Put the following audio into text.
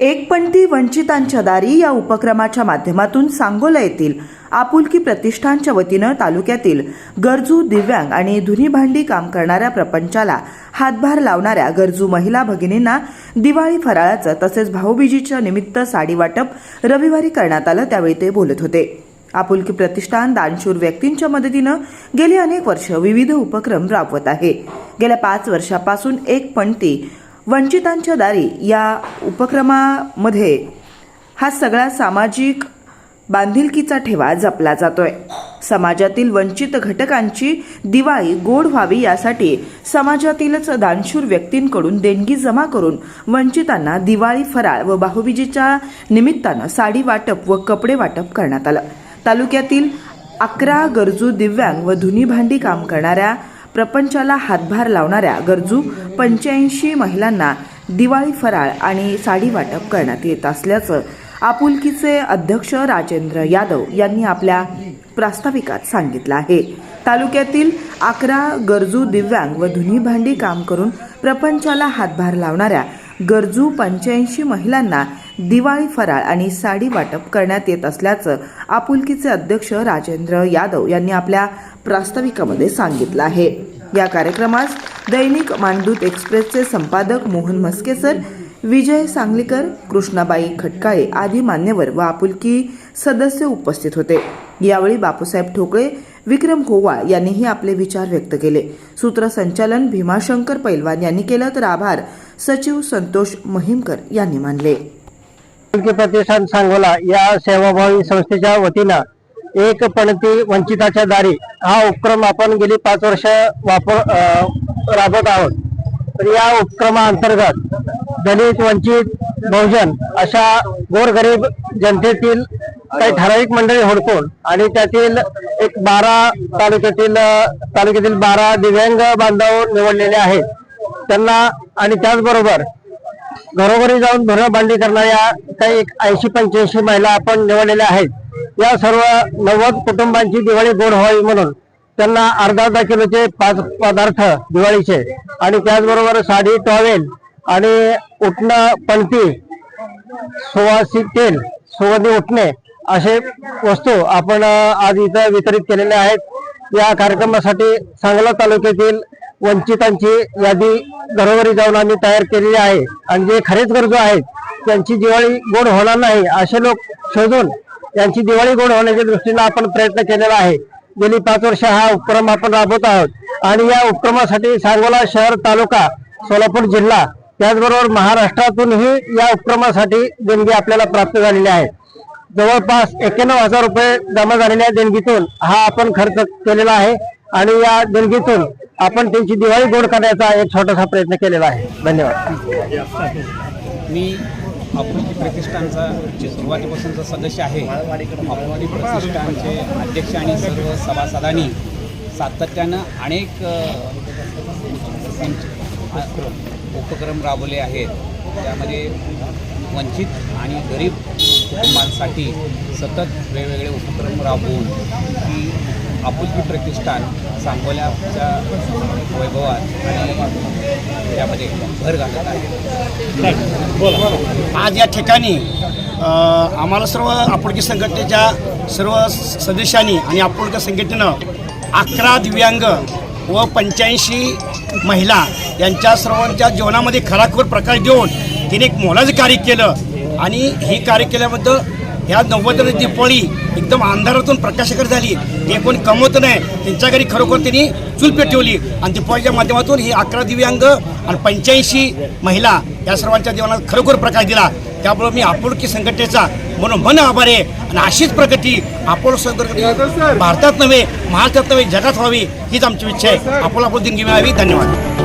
एकपंथी वंचितांच्या दारी या उपक्रमाच्या माध्यमातून सांगोला येथील आपुलकी प्रतिष्ठानच्या वतीनं तालुक्यातील गरजू दिव्यांग आणि धुनी भांडी काम करणाऱ्या प्रपंचाला हातभार लावणाऱ्या गरजू महिला भगिनींना दिवाळी फराळाचं तसेच भाऊबीजीच्या निमित्त साडी वाटप रविवारी करण्यात आलं त्यावेळी ते बोलत होते. आपुलकी प्रतिष्ठान दानशूर व्यक्तींच्या मदतीनं गेली अनेक वर्ष विविध उपक्रम राबवत आहे. गेल्या पाच वर्षापासून एक पणती वंचितांच्या दारी या उपक्रमामध्ये हा सगळा सामाजिक बांधिलकीचा ठेवा जपला जातोय. समाजातील वंचित घटकांची दिवाळी गोड व्हावी यासाठी समाजातीलच दानशूर व्यक्तींकडून देणगी जमा करून वंचितांना दिवाळी फराळ व बाहुबीजीच्या निमित्तानं साडी वाटप व कपडे वाटप करण्यात आलं. तालुक्यातील अकरा गरजू दिव्यांग व धुनी भांडी काम करणाऱ्या प्रपंचाला हातभार लावणाऱ्या गरजू पंच्याऐंशी महिलांना दिवाळी फराळ आणि साडी वाटप करण्यात येत असल्याचं आपुलकीचे अध्यक्ष राजेंद्र यादव यांनी आपल्या प्रास्ताविकात सांगितलं आहे. तालुक्यातील अकरा गरजू दिव्यांग व धुनी भांडी काम करून प्रपंचाला हातभार लावणाऱ्या गरजू पंच्याऐंशी महिलांना दिवाळी फराळ आणि साडी वाटप करण्यात येत असल्याचं आपुलकीचे अध्यक्ष राजेंद्र यादव यांनी आपल्या प्रास्ताविकामध्ये सांगितलं आहे. या कार्यक्रमास दैनिक मानदूत एक्सप्रेसचे संपादक मोहन म्हस्केसर विजय सांगलीकर कृष्णाबाई खटकाळे आदी मान्यवर व आपुलकी सदस्य उपस्थित होते. यावेळी बापूसाहेब ठोकळे विक्रम गोवाळ यांनीही आपले विचार व्यक्त केले. सूत्रसंचालन भीमाशंकर पैलवान यांनी केलं तर आभार सचिव संतोष महिमकर यांनी मानले. प्रतिष्ठान सांगोला या सेवाभावी संस्थेच्या वतीनं एक पणती वंचिताच्या दारी हा उपक्रम आपण गेली पाच वर्ष वापर राबवत आहोत. तर या उपक्रमाअंतर्गत दलित वंचित बहुजन अशा गोरगरीब जनतेतील काही ठराविक मंडळी होडकून आणि त्यातील एक बारा तालुक्यातील तालुक्यातील बारा दिव्यांग बांधव निवडलेले आहेत. त्यांना आणि त्याचबरोबर घरोघरी जाऊन भरणं बांधणी करणाऱ्या काही एक ऐंशी पंच्याऐंशी महिला आपण निवडलेल्या आहेत. या सर्व नव्वद कुटुंबांची दिवाळी गोड व्हावी म्हणून त्यांना अर्धा अर्धा किलोचे पाच पदार्थ दिवाळीचे आणि त्याचबरोबर साडी टॉवेल आणि उठणं पणती सुवासिक तेल सुगंधी उठणे असे वस्तू आपण आज इथं वितरित केलेले आहेत. या कार्यक्रमासाठी सांगला तालुक्यातील वंचितांची यादी घरोघरी जाऊन आम्ही तयार केलेली आहे. आणि जे खरेच गरजू आहेत त्यांची दिवाळी गोड होणार नाही असे लोक शोधून यांची दिवाळी गोड होण्याच्या दृष्टीने आपण प्रयत्न केलेला आहे. गेली पाच वर्ष हा उपक्रम आपण राबवत आहोत. आणि या उपक्रमासाठी सांगोला शहर तालुका सोलापूर जिल्हा त्याचबरोबर महाराष्ट्रातूनही या उपक्रमासाठी देणगी आपल्याला प्राप्त झालेली आहे. जवळपास एक्क्याण्णव हजार रुपये जमा झालेल्या देणगीतून हा आपण खर्च केलेला आहे. आणि या देणगीतून आपण त्यांची दिवाळी गोड करण्याचा एक छोटासा प्रयत्न केलेला आहे. धन्यवाद. मी आपुलकी प्रतिष्ठानचा जे सुरुवातीपासूनचा सदस्य आहे आपुलकी प्रतिष्ठानचे अध्यक्ष आणि सर्व सभासदांनी सातत्यानं अनेक उपक्रम राबवले आहेत. त्यामध्ये वंचित आणि गरीब कुटुंबांसाठी सतत वेगवेगळे उपक्रम राबवून आपुलकी प्रतिष्ठान सांगोल्याच्या वैभवात आणि त्यामध्ये भर घालत आहे. आज या ठिकाणी अ, आम्हाला सर्व आपुलकी संघटनेच्या सर्व सदस्यांनी आणि आपुलकी संघटनेनं अकरा दिव्यांग व पंच्याऐंशी महिला यांच्या सर्वांच्या जीवनामध्ये खराखोर प्रकाश देऊन तिने एक मोलाचं कार्य केलं. आणि हे कार्य केल्याबद्दल ह्या नव्वद दीपावळी एकदम अंधारातून प्रकाशकर झाली. ते कोणी कमवत नाही. त्यांच्या घरी खरोखर त्यांनी चूल पेटवली आणि दीपावळीच्या माध्यमातून ही अकरा दिव्यांग आणि पंच्याऐंशी महिला या सर्वांच्या जीवनात खरोखर प्रकाश दिला. त्यामुळे मी आपुलकी संघटनेचा म्हणून मन आभार आहे. आणि अशीच प्रगती आपोलो संघटने भारतात नव्हे महाराष्ट्रात नव्हे जगात व्हावी हीच आमची इच्छा आहे. आपोलो आपण दिनगी मिळावी. धन्यवाद.